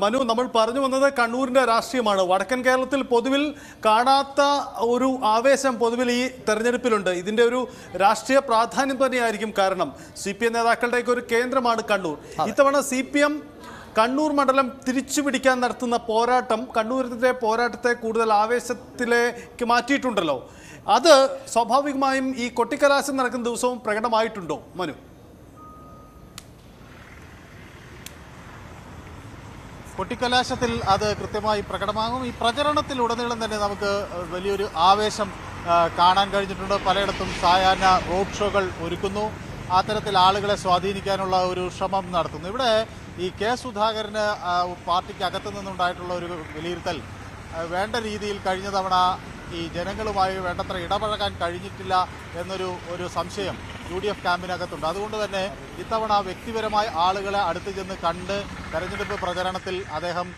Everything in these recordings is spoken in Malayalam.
മനു നമ്മൾ പറഞ്ഞു വന്നത് കണ്ണൂരിന്റെ രാഷ്ട്രീയമാണ്. വടക്കൻ കേരളത്തിൽ പൊതുവിൽ കാണാത്ത ഒരു ആവേശം പൊതുവിൽ ഈ തെരഞ്ഞെടുപ്പിലുണ്ട്. ഇതിന്റെ ഒരു രാഷ്ട്രീയ പ്രാധാന്യം തന്നെയായിരിക്കും കാരണം സി പി എം നേതാക്കളുടെയൊക്കെ ഒരു കേന്ദ്രമാണ് കണ്ണൂർ. ഇത്തവണ സി പി എം കണ്ണൂർ മണ്ഡലം തിരിച്ചുപിടിക്കാൻ നടത്തുന്ന പോരാട്ടം കണ്ണൂരിന്റെ പോരാട്ടത്തെ കൂടുതൽ ആവേശത്തിലേക്ക് മാറ്റിയിട്ടുണ്ടല്ലോ. അത് സ്വാഭാവികമായും ഈ കൊട്ടിക്കലാശം നടക്കുന്ന ദിവസവും പ്രകടമായിട്ടുണ്ടോ മനു? കൊട്ടിക്കലാശത്തിൽ അത് കൃത്യമായി പ്രകടമാകും. ഈ പ്രചരണത്തിൽ ഉടനീളം തന്നെ നമുക്ക് വലിയൊരു ആവേശം കാണാൻ കഴിഞ്ഞിട്ടുണ്ട്. പലയിടത്തും സായാഹ്ന റോഡ് ഷോകൾ ഒരുക്കുന്നു. അത്തരത്തിൽ ആളുകളെ സ്വാധീനിക്കാനുള്ള ഒരു ശ്രമം നടത്തുന്നു. ഇവിടെ ഈ കെ സുധാകരന് പാർട്ടിക്ക് അകത്തു നിന്നുണ്ടായിട്ടുള്ള ഒരു വിലയിരുത്തൽ വേണ്ട രീതിയിൽ കഴിഞ്ഞ തവണ ഈ ജനങ്ങളുമായി വേണ്ടത്ര ഇടപഴകാൻ കഴിഞ്ഞിട്ടില്ല എന്നൊരു ഒരു സംശയം യു ഡി എഫ് ക്യാമ്പിനകത്തുണ്ട്. അതുകൊണ്ട് തന്നെ ഇത്തവണ വ്യക്തിപരമായ ആളുകളെ അടുത്ത് ചെന്ന് കണ്ട് തെരഞ്ഞെടുപ്പ് പ്രചരണത്തിൽ അദ്ദേഹം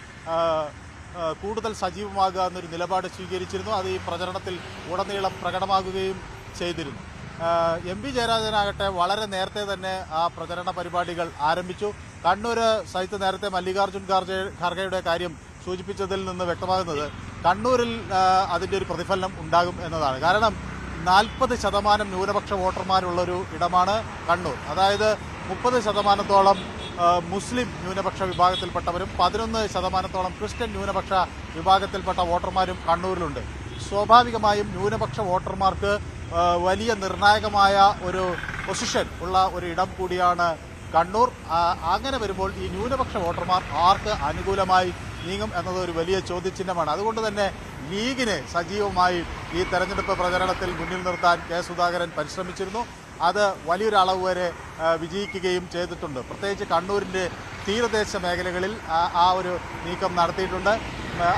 കൂടുതൽ സജീവമാകുക എന്നൊരു നിലപാട് സ്വീകരിച്ചിരുന്നു. അത് ഈ പ്രചരണത്തിൽ ഉടനീളം പ്രകടമാകുകയും ചെയ്തിരുന്നു. എം പി ജയരാജനാകട്ടെ വളരെ നേരത്തെ തന്നെ ആ പ്രചരണ പരിപാടികൾ ആരംഭിച്ചു. കണ്ണൂർ സഹിത്ത് നേരത്തെ മല്ലികാർജുൻ ഖാർഗെ ഖാർഗെയുടെ കാര്യം സൂചിപ്പിച്ചതിൽ നിന്ന് വ്യക്തമാകുന്നത് കണ്ണൂരിൽ അതിന്റെ ഒരു പ്രതിഫലനം ഉണ്ടാകും എന്നതാണ്. കാരണം നാൽപ്പത് ശതമാനം ന്യൂനപക്ഷ വോട്ടർമാരുള്ളൊരു ഇടമാണ് കണ്ണൂർ. അതായത് മുപ്പത് ശതമാനത്തോളം മുസ്ലിം ന്യൂനപക്ഷ വിഭാഗത്തിൽപ്പെട്ടവരും പതിനൊന്ന് ശതമാനത്തോളം ക്രിസ്ത്യൻ ന്യൂനപക്ഷ വിഭാഗത്തിൽപ്പെട്ട വോട്ടർമാരും കണ്ണൂരിലുണ്ട്. സ്വാഭാവികമായും ന്യൂനപക്ഷ വോട്ടർമാർക്ക് വലിയ നിർണായകമായ ഒരു പൊസിഷൻ ഉള്ള ഒരു ഇടം കൂടിയാണ് കണ്ണൂർ. അങ്ങനെ വരുമ്പോൾ ഈ ന്യൂനപക്ഷ വോട്ടർമാർ ആർക്ക് അനുകൂലമായി നീങ്ങും എന്നത് ഒരു വലിയ ചോദ്യചിഹ്നമാണ്. അതുകൊണ്ട് തന്നെ ലീഗിനെ സജീവമായി ഈ തെരഞ്ഞെടുപ്പ് പ്രചരണത്തിൽ മുന്നിൽ നിർത്താൻ കെ സുധാകരൻ പരിശ്രമിച്ചിരുന്നു. അത് വലിയൊരു അളവ് വരെ വിജയിക്കുകയും ചെയ്തിട്ടുണ്ട്. പ്രത്യേകിച്ച് കണ്ണൂരിന്റെ തീരദേശ മേഖലകളിൽ ആ- ഒരു നീക്കം നടത്തിയിട്ടുണ്ട്.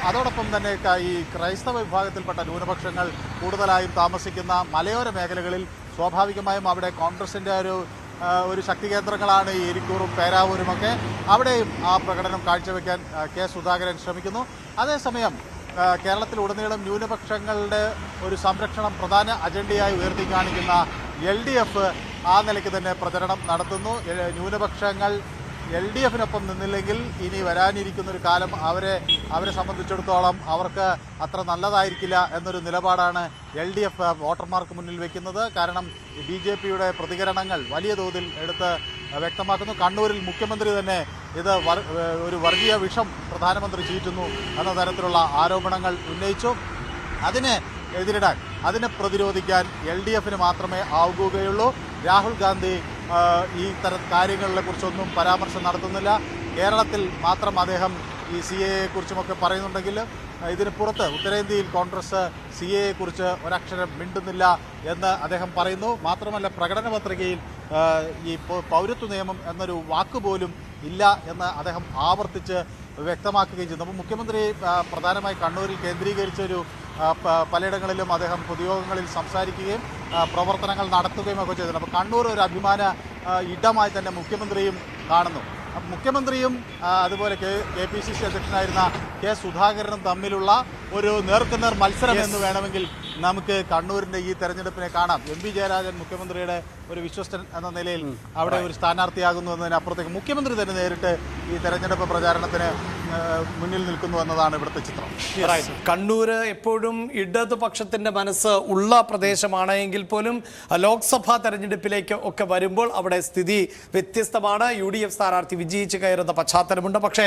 അതോടൊപ്പം തന്നെ ഈ ക്രൈസ്തവ വിഭാഗത്തിൽപ്പെട്ട ന്യൂനപക്ഷങ്ങൾ കൂടുതലായും താമസിക്കുന്ന മലയോര മേഖലകളിൽ സ്വാഭാവികമായും അവിടെ കോൺഗ്രസിന്റെ ഒരു ഒരു ശക്തി കേന്ദ്രങ്ങളാണ് എരിക്കൂറും പേരാവൂരുമൊക്കെ അവിടെയും ആ പ്രകടനം കാഴ്ചവെക്കാൻ കെ സുധാകരൻ ശ്രമിക്കുന്നു. അതേസമയം കേരളത്തിലുടനീളം ന്യൂനപക്ഷങ്ങളുടെ ഒരു സംരക്ഷണം പ്രധാന അജണ്ടയായി ഉയർത്തി കാണിക്കുന്ന എൽ ഡി എഫ് ആ നിലയ്ക്ക് തന്നെ പ്രചരണം നടത്തുന്നു. ന്യൂനപക്ഷങ്ങൾ എൽ ഡി എഫിനൊപ്പം നിന്നില്ലെങ്കിൽ ഇനി വരാനിരിക്കുന്ന ഒരു കാലം അവരെ അവരെ സംബന്ധിച്ചിടത്തോളം അവർക്ക് അത്ര നല്ലതായിരിക്കില്ല എന്നൊരു നിലപാടാണ് എൽ ഡി എഫ് വോട്ടർമാർക്ക് മുന്നിൽ വെക്കുന്നത്. കാരണം ബി ജെ പിയുടെ പ്രതികരണങ്ങൾ വലിയ തോതിൽ എടുത്ത് വ്യക്തമാക്കുന്നു. കണ്ണൂരിൽ മുഖ്യമന്ത്രി തന്നെ ഇത് ഒരു വർഗീയ വിഷം പ്രധാനമന്ത്രി ചീറ്റുന്നു എന്ന തരത്തിലുള്ള ആരോപണങ്ങൾ ഉന്നയിച്ചു. അതിനെ എതിരിടാൻ അതിനെ പ്രതിരോധിക്കാൻ എൽ ഡി എഫിന് മാത്രമേ ആവുകയുള്ളൂ. രാഹുൽ ഗാന്ധി ഈ തര കാര്യങ്ങളെ കുറിച്ചൊന്നും പരാമർശം നടത്തുന്നില്ല. കേരളത്തിൽ മാത്രം അദ്ദേഹം ഈ സി എയെ കുറിച്ചുമൊക്കെ പറയുന്നുണ്ടെങ്കിൽ ഇതിന് പുറത്ത് ഉത്തരേന്ത്യയിൽ കോൺഗ്രസ് സി എയെ കുറിച്ച് ഒരക്ഷരം മിണ്ടുന്നില്ല എന്ന് അദ്ദേഹം പറയുന്നു. മാത്രമല്ല പ്രകടന പത്രികയിൽ ഈ പൗരത്വ നിയമം എന്നൊരു വാക്കുപോലും ഇല്ല എന്ന് അദ്ദേഹം ആവർത്തിച്ച് വ്യക്തമാക്കുകയും ചെയ്യുന്നു. അപ്പോൾ മുഖ്യമന്ത്രി പ്രധാനമായി കണ്ണൂരിൽ കേന്ദ്രീകരിച്ച ഒരു ആ, പ- പലയിടങ്ങളിലും അദ്ദേഹം പൊതുയോഗങ്ങളിൽ സംസാരിക്കുകയും പ്രവർത്തനങ്ങൾ നടത്തുകയും ഒക്കെ ചെയ്തിട്ടുണ്ട്. അപ്പോൾ കണ്ണൂർ ഒരു അഭിമാന ഇടമായി തന്നെ മുഖ്യമന്ത്രിയും കാണുന്നു. മുഖ്യമന്ത്രിയും അതുപോലെ K K P C C അധ്യക്ഷനായിരുന്ന K സുധാകരനും തമ്മിലുള്ള ഒരു നേർക്കുനേർ മത്സരം എന്ന് വേണമെങ്കിൽ നമുക്ക് കണ്ണൂരിന്റെ ഈ തെരഞ്ഞെടുപ്പിനെ കാണാം. എം പി ജയരാജൻ മുഖ്യമന്ത്രിയുടെ ഒരു വിശ്വസ്തൻ എന്ന നിലയിൽ അവിടെ ഒരു സ്ഥാനാർത്ഥിയാകുന്നു എന്നതിനപ്പുറത്തേക്ക് മുഖ്യമന്ത്രി തന്നെ നേരിട്ട് ഈ തെരഞ്ഞെടുപ്പ് പ്രചാരണത്തിന് മുന്നിൽ നിൽക്കുന്നു എന്നതാണ് ഇവിടുത്തെ ചിത്രം. കണ്ണൂർ എപ്പോഴും ഇടതുപക്ഷത്തിന്റെ മനസ്സ് ഉള്ള പ്രദേശമാണ് എങ്കിൽ പോലും ലോക്സഭാ തെരഞ്ഞെടുപ്പിലേക്ക് ഒക്കെ വരുമ്പോൾ അവിടെ സ്ഥിതി വ്യത്യസ്തമാണ്. യു ഡി എഫ് സ്ഥാനാർത്ഥി വിജയിച്ച് കയറുന്ന പശ്ചാത്തലമുണ്ട്. പക്ഷേ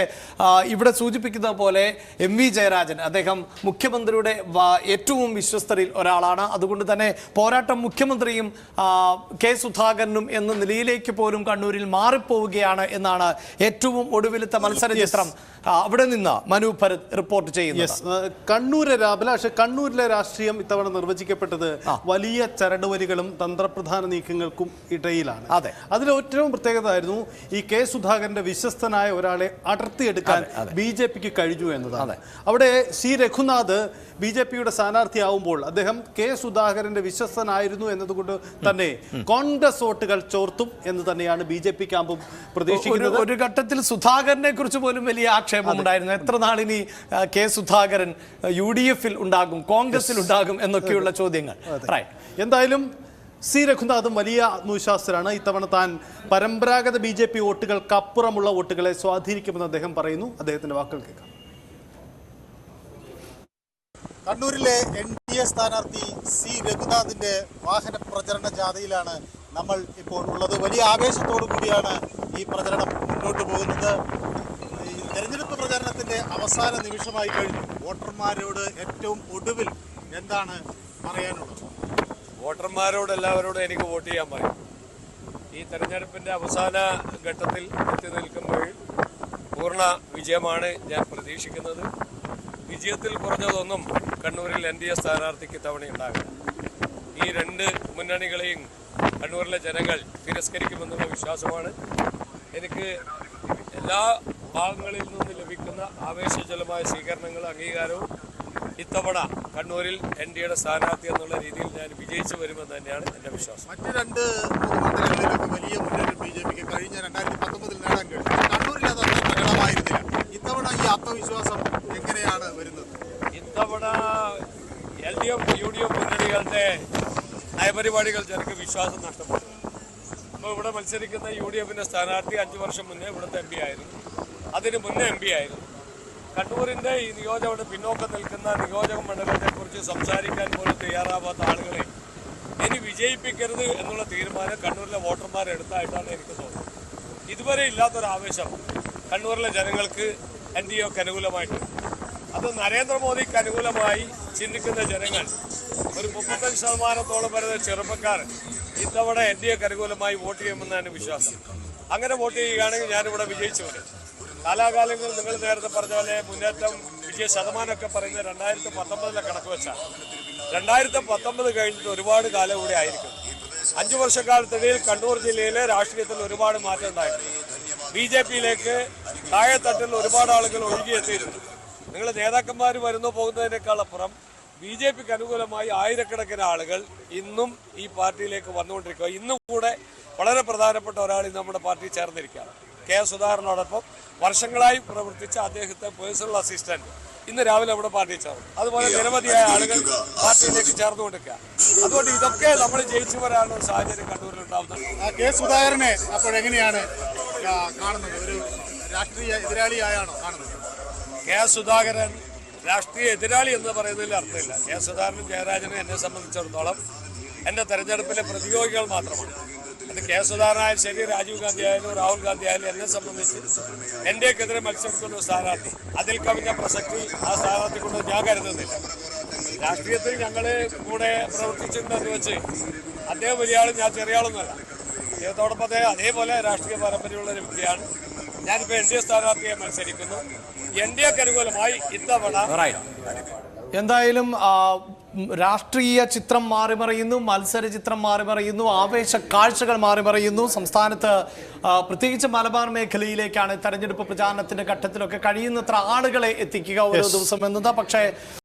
ഇവിടെ സൂചിപ്പിക്കുന്ന പോലെ എം വി ജയരാജൻ അദ്ദേഹം മുഖ്യമന്ത്രിയുടെ ഏറ്റവും ഏറ്റവും വിശ്വസ്തരിൽ ഒരാളാണ്. അതുകൊണ്ട് തന്നെ പോരാട്ടം മുഖ്യമന്ത്രിയും കെ സുധാകരനും എന്ന നിലയിലേക്ക് പോലും കണ്ണൂരിൽ മാറിപ്പോവുകയാണ് എന്നാണ് ഏറ്റവും ഒടുവിലത്തെ മത്സര ചിത്രം. അവിടെ നിന്ന് മനു ഭരത് റിപ്പോർട്ട് ചെയ്യുന്നത്. കണ്ണൂരെ അഭിലാഷ് കണ്ണൂരിലെ രാഷ്ട്രീയം ഇത്തവണ നിർവചിക്കപ്പെട്ടത് വലിയ ചരടുവലികളും തന്ത്രപ്രധാന നീക്കങ്ങൾക്കും ഇടയിലാണ്. അതെ. അതിൽ ഏറ്റവും പ്രത്യേകത ആയിരുന്നു ഈ കെ സുധാകരന്റെ വിശ്വസ്തനായ ഒരാളെ അടർത്തിയെടുക്കാൻ ബി ജെ പിക്ക് കഴിഞ്ഞു എന്നതാണ്. അവിടെ സി രഘുനാഥ് ബി ജെ പിയുടെ സ്ഥാനാർത്ഥിയാവുമ്പോൾ അദ്ദേഹം കെ സുധാകരന്റെ വിശ്വസ്തനായിരുന്നു എന്നതുകൊണ്ട് തന്നെ കോൺഗ്രസ് വോട്ടുകൾ ചോർത്തും എന്ന് തന്നെയാണ് ബി ജെ പി ക്യാമ്പും പ്രതീക്ഷിക്കുന്നത്. ഒരു ഘട്ടത്തിൽ സുധാകരനെ കുറിച്ച് പോലും വലിയ ആക്ഷേപം ഉണ്ടായിരുന്നു എത്ര നാളിനി കെ സുധാകരൻ യു ഡി എഫിൽ ഉണ്ടാകും കോൺഗ്രസിൽ ഉണ്ടാകും എന്നൊക്കെയുള്ള ചോദ്യങ്ങൾ. റൈറ്റ് എന്തായാലും സി രഘുനാഥും വലിയ ആത്മവിശ്വാസത്തിലാണ്. ഇത്തവണ താൻ പരമ്പരാഗത ബി ജെ പി വോട്ടുകൾക്കപ്പുറമുള്ള വോട്ടുകളെ സ്വാധീനിക്കുമെന്ന് അദ്ദേഹം പറയുന്നു. അദ്ദേഹത്തിന്റെ വാക്കുകൾ കേൾക്കാം. കണ്ണൂരിലെ എൻ ഡി എ സ്ഥാനാർത്ഥി സി രഘുനാഥിന്റെ വാഹന പ്രചരണ ജാഥയിലാണ് നമ്മൾ ഇപ്പോൾ ഉള്ളത്. വലിയ ആവേശത്തോടു കൂടിയാണ് ഈ പ്രചരണം മുന്നോട്ട് പോകുന്നത്. തെരഞ്ഞെടുപ്പ് പ്രചാരണത്തിന്റെ അവസാന നിമിഷമായി കഴിഞ്ഞു. വോട്ടർമാരോട് ഏറ്റവും ഒടുവിൽ എന്താണ് പറയാനുള്ളത്? വോട്ടർമാരോട് എല്ലാവരോടും എനിക്ക് വോട്ട് ചെയ്യാൻ പറയും. ഈ തെരഞ്ഞെടുപ്പിന്റെ അവസാന ഘട്ടത്തിൽ എത്തി നിൽക്കുമ്പോൾ പൂർണ വിജയമാണ് ഞാൻ പ്രതീക്ഷിക്കുന്നത്. വിജയത്തിൽ കുറഞ്ഞതൊന്നും കണ്ണൂരിൽ എൻ ഡി എ സ്ഥാനാർത്ഥിക്ക് തവണ ഉണ്ടാകും ഈ രണ്ട് മുന്നണികളെയും കണ്ണൂരിലെ ജനങ്ങൾ തിരസ്കരിക്കുമെന്നുള്ള വിശ്വാസമാണ്. എനിക്ക് എല്ലാ ഭാഗങ്ങളിൽ നിന്ന് ലഭിക്കുന്ന ആവേശജലമായ സ്വീകരണങ്ങളും അംഗീകാരവും ഇത്തവണ കണ്ണൂരിൽ എൻ ഡി എയുടെ സ്ഥാനാർത്ഥി എന്നുള്ള രീതിയിൽ ഞാൻ വിജയിച്ചു വരുമെന്ന് തന്നെയാണ് എന്റെ വിശ്വാസം. മറ്റു രണ്ട് മണ്ഡലങ്ങളിലൊക്കെ വലിയ മുന്നേറ്റം ബി ജെ പിക്ക് കഴിഞ്ഞ രണ്ടായിരത്തി പത്തൊമ്പതിൽ നേടാൻ കഴിഞ്ഞു. കണ്ണൂരിൽ അത് അത്ര പ്രകടമായിരുന്നില്ല. ഇത്തവണ ഈ ആത്മവിശ്വാസം എങ്ങനെയാണ് വരുന്നത്? ഇത്തവണ L D F U D F മുന്നണികളുടെ നയപരിപാടികൾ ജനക്ക് വിശ്വാസം നഷ്ടപ്പെട്ടു. അപ്പോൾ ഇവിടെ മത്സരിക്കുന്ന യു ഡി എഫിന്റെ സ്ഥാനാർത്ഥി അഞ്ചു വർഷം മുന്നേ ഇവിടുത്തെ എം പി ആയിരുന്നു. അതിന് മുന്നേ എം പി ആയിരുന്നു. കണ്ണൂരിന്റെ ഈ നിയോജക പിന്നോക്കം നിൽക്കുന്ന നിയോജക മണ്ഡലത്തെക്കുറിച്ച് സംസാരിക്കാൻ പോലും തയ്യാറാവാത്ത ആളുകളെ ഇനി വിജയിപ്പിക്കരുത് എന്നുള്ള തീരുമാനം കണ്ണൂരിലെ വോട്ടർമാർ എടുത്തായിട്ടാണ് എനിക്ക് തോന്നുന്നത്. ഇതുവരെ ഇല്ലാത്തൊരാവേശം കണ്ണൂരിലെ ജനങ്ങൾക്ക് എൻ ഡി എക്ക് അനുകൂലമായിട്ട് അത് നരേന്ദ്രമോദിക്ക് അനുകൂലമായി ചിന്തിക്കുന്ന ജനങ്ങൾ ഒരു മുപ്പത്തഞ്ച് ശതമാനത്തോളം വരുന്ന ചെറുപ്പക്കാർ ഇത്തവണ എൻ ഡി എക്ക് അനുകൂലമായി വോട്ട് ചെയ്യുമെന്നാണ് വിശ്വാസം. അങ്ങനെ വോട്ട് ചെയ്യുകയാണെങ്കിൽ ഞാനിവിടെ വിജയിച്ചു വരും. കാലാകാലങ്ങളിൽ നിങ്ങൾ നേരത്തെ പറഞ്ഞ പോലെ മുന്നേറ്റം വിജയ ശതമാനമൊക്കെ പറയുന്നത് രണ്ടായിരത്തി പത്തൊമ്പതിലെ കണക്ക് വെച്ചാണ്. രണ്ടായിരത്തി പത്തൊമ്പത് കഴിഞ്ഞിട്ട് ഒരുപാട് കാലം കൂടി ആയിരിക്കും. അഞ്ചു വർഷക്കാലത്തിടയിൽ കണ്ണൂർ ജില്ലയിലെ രാഷ്ട്രീയത്തിൽ ഒരുപാട് മാറ്റം ഉണ്ടായിട്ടുണ്ട്. ബി ജെ പിയിലേക്ക് താഴെത്തട്ടിൽ ഒരുപാട് ആളുകൾ ഒഴുകിയെത്തിയിരുന്നു നിങ്ങൾ നേതാക്കന്മാർ വരുന്നു പോകുന്നതിനേക്കാൾ അപ്പുറം ബി ജെ പിക്ക് അനുകൂലമായി ആയിരക്കണക്കിന് ആളുകൾ ഇന്നും ഈ പാർട്ടിയിലേക്ക് വന്നുകൊണ്ടിരിക്കുക. ഇന്നും കൂടെ വളരെ പ്രധാനപ്പെട്ട ഒരാൾ നമ്മുടെ പാർട്ടി ചേർന്നിരിക്കുകയാണ്. കെ സുധാകരനോടൊപ്പം വർഷങ്ങളായി പ്രവർത്തിച്ച അദ്ദേഹത്തെ പേഴ്സണൽ അസിസ്റ്റന്റ് ഇന്ന് രാവിലെ അവിടെ പാർട്ടി ചേർന്നു. അതുപോലെ നിരവധിയായ ആളുകൾ പാർട്ടിയിലേക്ക് ചേർന്നു കൊടുക്കുക അതുകൊണ്ട് ഇതൊക്കെ നമ്മൾ ജയിച്ചു വരാനുള്ള സാഹചര്യം കണ്ണൂരിൽ ഉണ്ടാവുന്നത് കെ സുധാകരനെ അപ്പോൾ എങ്ങനെയാണ് കാണുന്നത്? ഒരു രാഷ്ട്രീയ എതിരാളിയായാണോ കാണുന്നത്? കെ സുധാകരൻ രാഷ്ട്രീയ എതിരാളി എന്ന് പറയുന്നതിൽ അർത്ഥമില്ല. കെ സുധാകരനും ജയരാജനും എന്നെ സംബന്ധിച്ചിടത്തോളം എന്റെ തെരഞ്ഞെടുപ്പിലെ പ്രതിയോഗികൾ മാത്രമാണ്. അത് കെ സുധാകരനായാലും ശരി രാജീവ് ഗാന്ധി ആയാലും രാഹുൽ ഗാന്ധി ആയാലും എന്നെ സംബന്ധിച്ച് എന്റെക്കെതിരെ മത്സരിക്കുന്ന ഒരു സ്ഥാനാർത്ഥി. അതിൽ കവിഞ്ഞ പ്രസക്തി ആ സ്ഥാനാർത്ഥി കൊണ്ട് ഞാൻ കരുതുന്നില്ല. രാഷ്ട്രീയത്തിൽ ഞങ്ങൾ കൂടെ പ്രവർത്തിച്ചിട്ടുണ്ടെന്ന് വെച്ച് അദ്ദേഹം വലിയ ആളും ഞാൻ ചെറിയ ആളൊന്നുമല്ല. അദ്ദേഹത്തോടൊപ്പം അദ്ദേഹം അതേപോലെ രാഷ്ട്രീയ പാരമ്പര്യമുള്ള ഒരു വ്യക്തിയാണ്. ഞാനിപ്പോൾ എൻ ഡി എ സ്ഥാനാർത്ഥിയെ മത്സരിക്കുന്നു. എൻ ഡി എക്ക് അനുകൂലമായി ഇത്തവണ എന്തായാലും രാഷ്ട്രീയ ചിത്രം മാറിമറിയുന്നു മത്സര ചിത്രം മാറിമറിയുന്നു ആവേശ കാഴ്ചകൾ മാറിമറിയുന്നു സംസ്ഥാനത്ത് പ്രത്യേകിച്ച് മലബാർ മേഖലയിലേക്കാണ് തെരഞ്ഞെടുപ്പ് പ്രചാരണത്തിന്റെ ഘട്ടത്തിലൊക്കെ കഴിയുന്നത്ര ആളുകളെ എത്തിക്കുക ഓരോ ദിവസം എന്നത്. പക്ഷേ